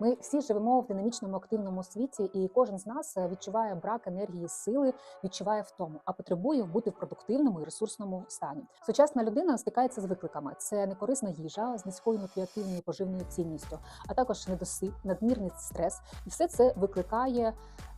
Ми всі живемо в динамічному активному світі, і кожен з нас е, відчуває брак енергії, сили, відчуває втому, а потребує бути в продуктивному і ресурсному стані. Сучасна людина стикається з викликами: це некорисна їжа з низькою нутріативною поживною цінністю, а також недосип, надмірний стрес, і все це викликає.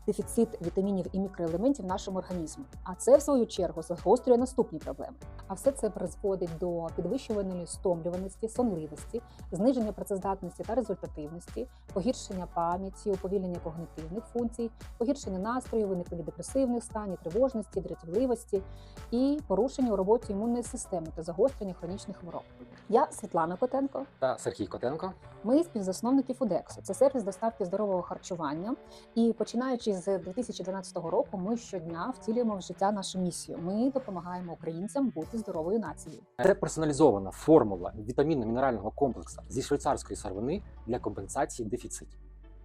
Дефіцит вітамінів і мікроелементів в нашому організму, а це в свою чергу загострює наступні проблеми. А все це призводить до підвищуваної стомлюваності, сонливості, зниження працездатності та результативності, погіршення пам'яті, уповільнення когнитивних функцій, погіршення настрою, виникнення депресивних станів, тривожності, дратівливості і порушення у роботі імунної системи та загострення хронічних хвороб. Я Світлана Котенко. та Сергій Котенко. Ми співзасновники Фудексу. Це сервіс доставки здорового харчування. І починаючи з 2012 року, ми щодня втілюємо в життя нашу місію. Ми допомагаємо українцям бути здоровою нацією. Це персоналізована формула вітамінно-мінерального комплексу зі швейцарської сервини для компенсації дефіцитів.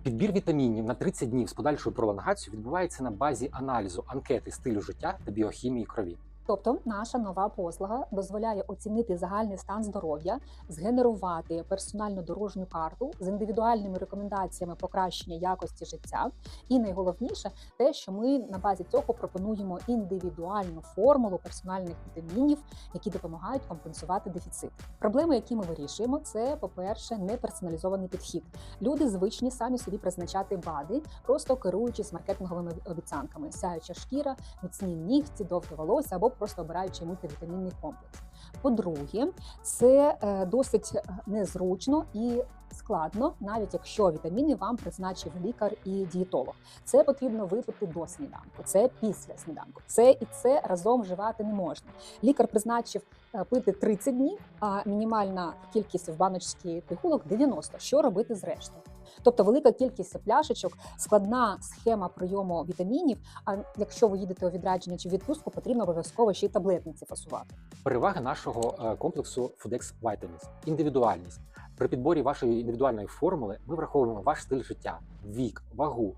Підбір вітамінів на 30 днів з подальшою пролонгацією відбувається на базі аналізу анкети стилю життя та біохімії крові. Тобто, наша нова послуга дозволяє оцінити загальний стан здоров'я, згенерувати персональну дорожню карту з індивідуальними рекомендаціями покращення якості життя. І найголовніше те, що ми на базі цього пропонуємо індивідуальну формулу персональних вітамінів, які допомагають компенсувати дефіцит. Проблеми, які ми вирішуємо, це, по-перше, неперсоналізований підхід. Люди звичні самі собі призначати БАДи, просто керуючись маркетинговими обіцянками: сяюча шкіра, міцні нігті, довге волосся або просто обираючи мультивітамінний комплекс. По-друге, це е, досить е, незручно і складно, навіть якщо вітаміни вам призначив лікар і дієтолог. Це потрібно випити до сніданку, це після сніданку. Це і це разом вживати не можна. Лікар призначив е, пити 30 днів, а мінімальна кількість в баночці пігулок 90. Що робити з рештою? Тобто велика кількість пляшечок, складна схема прийому вітамінів. А якщо ви їдете у відрядження чи відпустку, потрібно обов'язково ще й таблетниці фасувати. Переваги нашого е, комплексу Fudex Vitamins – індивідуальність. При підборі вашої індивідуальної формули ми враховуємо ваш стиль життя, вік, вагу,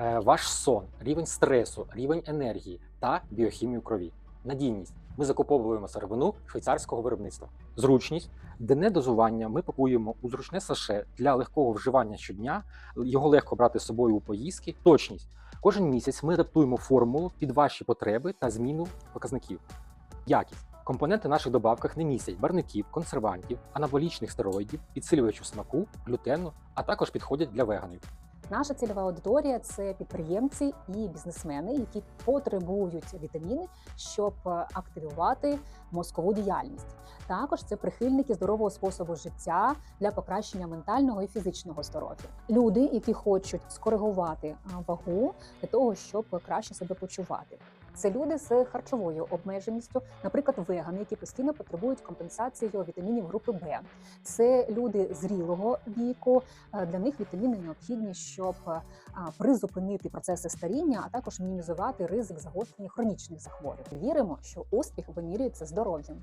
е, ваш сон, рівень стресу, рівень енергії та біохімію крові. Надійність. Ми закуповуємо сировину швейцарського виробництва. Зручність, денне дозування ми пакуємо у зручне саше для легкого вживання щодня. Його легко брати з собою у поїздки. Точність. Кожен місяць ми адаптуємо формулу під ваші потреби та зміну показників. Якість. Компоненти в наших добавках не містять барників, консервантів, анаболічних стероїдів, підсилювачів смаку, глютену, а також підходять для веганів. Наша цільова аудиторія це підприємці і бізнесмени, які потребують вітаміни, щоб е, активувати мозкову діяльність. Також це прихильники здорового способу життя для покращення ментального і фізичного здоров'я. Люди, які хочуть скоригувати е, вагу для того, щоб краще себе почувати. Це люди з харчовою обмеженістю, наприклад, вегани, які постійно потребують компенсації вітамінів групи Б. Це люди зрілого віку. Е, Для них вітаміни необхідні, щоб е, призупинити процеси старіння, а також мінімізувати ризик загострення хронічних захворювань. Віримо, що успіх вимірюється здоров'ям.